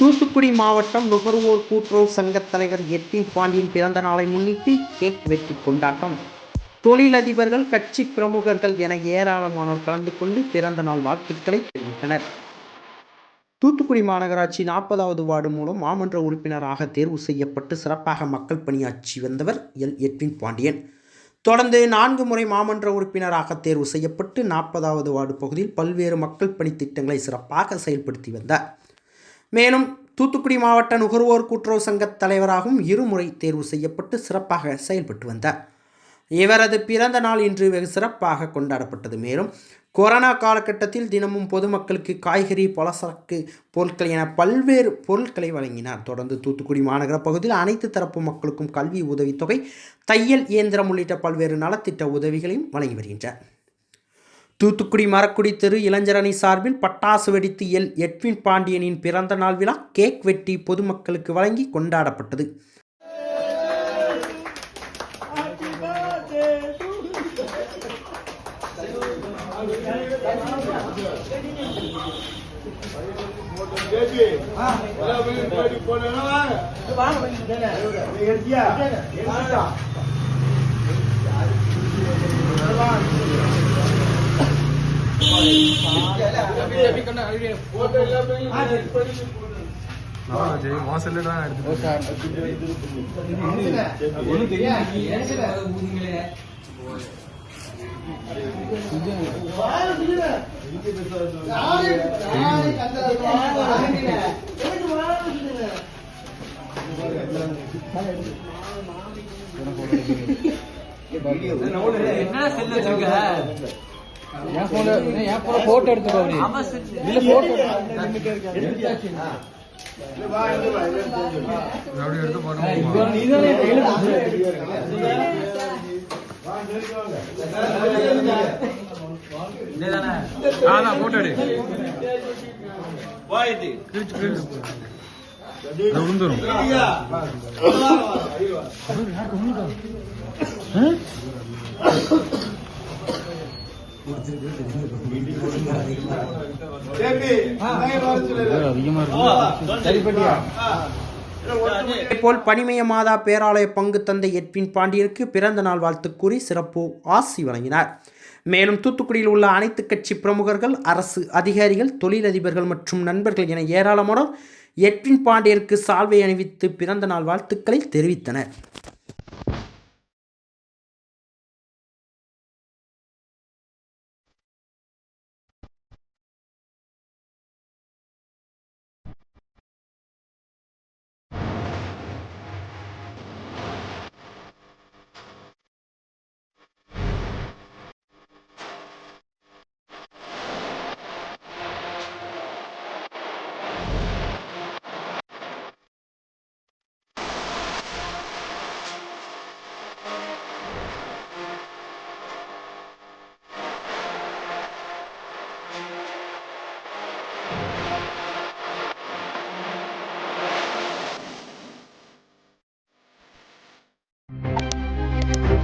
தூத்துக்குடி மாவட்டம் நுகர்வோர் கூட்டுறவு சங்கத் தலைவர் எட்டின் பாண்டியன் பிறந்த நாளை முன்னிட்டு கேக் வெட்டி கொண்டாட்டம். தொழிலதிபர்கள் கட்சி பிரமுகர்கள் என ஏராளமானோர் கலந்து கொண்டு பிறந்த நாள் வாழ்த்துக்களை தெரிவித்தனர் தூத்துக்குடி மாநகராட்சி நாற்பதாவது வார்டு மூலம் மாமன்ற உறுப்பினராக தேர்வு செய்யப்பட்டு சிறப்பாக மக்கள் பணியாற்றி வந்தவர் எல். எட்வின் பாண்டியன். தொடர்ந்து நான்கு முறை மாமன்ற உறுப்பினராக தேர்வு செய்யப்பட்டு நாற்பதாவது வார்டு பகுதியில் பல்வேறு மக்கள் பணி திட்டங்களை சிறப்பாக செயல்படுத்தி வந்தார். மேலும் தூத்துக்குடி மாவட்ட நுகர்வோர் கூட்டுறவு சங்கத் தலைவராகவும் இருமுறை தேர்வு செய்யப்பட்டு சிறப்பாக செயல்பட்டு வந்தார். இவரது பிறந்த நாள் இன்று வெகு சிறப்பாக கொண்டாடப்பட்டது. மேலும் கொரோனா காலகட்டத்தில் தினமும் பொதுமக்களுக்கு காய்கறி பலசரக்கு பொருட்கள் என பல்வேறு பொருட்களை வழங்கினார். தொடர்ந்து தூத்துக்குடி மாநகர பகுதியில் அனைத்து தரப்பு மக்களுக்கும் கல்வி உதவித்தொகை தையல் இயந்திரம் உள்ளிட்ட பல்வேறு நலத்திட்ட உதவிகளையும் வழங்கி வருகின்றார். தூத்துக்குடி மரக்குடி தெரு இளைஞரணி சார்பில் பட்டாசு வெடித்து எல். எட்வின் பாண்டியனின் பிறந்த நாள் விழா கேக் வெட்டி பொதுமக்களுக்கு வழங்கி கொண்டாடப்பட்டது. நான் ஜெய் மோசல்ல தான் என்ன செல்ல என் போன என் போன போட்டோ எடுத்துக்கோ அப்படி இல்ல போட்டோ அப்படியே எடுத்து போனோம் நீதானே கையில ஆனா போட்டோ எடு கிழிச்சு கிழிச்சு அது விழுந்துரும் அதிகமா இருக்கு சரி பண்ணியா இதேபோல் பனிமய மாதா பேராலய பங்கு தந்தை எட்வின் பாண்டியருக்கு பிறந்த நாள் வாழ்த்து கூறி சிறப்பு ஆசி வழங்கினார். மேலும் தூத்துக்குடியில் உள்ள அனைத்து கட்சி பிரமுகர்கள் அரசு அதிகாரிகள் தொழிலதிபர்கள் மற்றும் நண்பர்கள் என ஏராளமானோர் எட்வின் பாண்டியருக்கு சால்வை அணிவித்து பிறந்த நாள் வாழ்த்துக்களை தெரிவித்தனர்.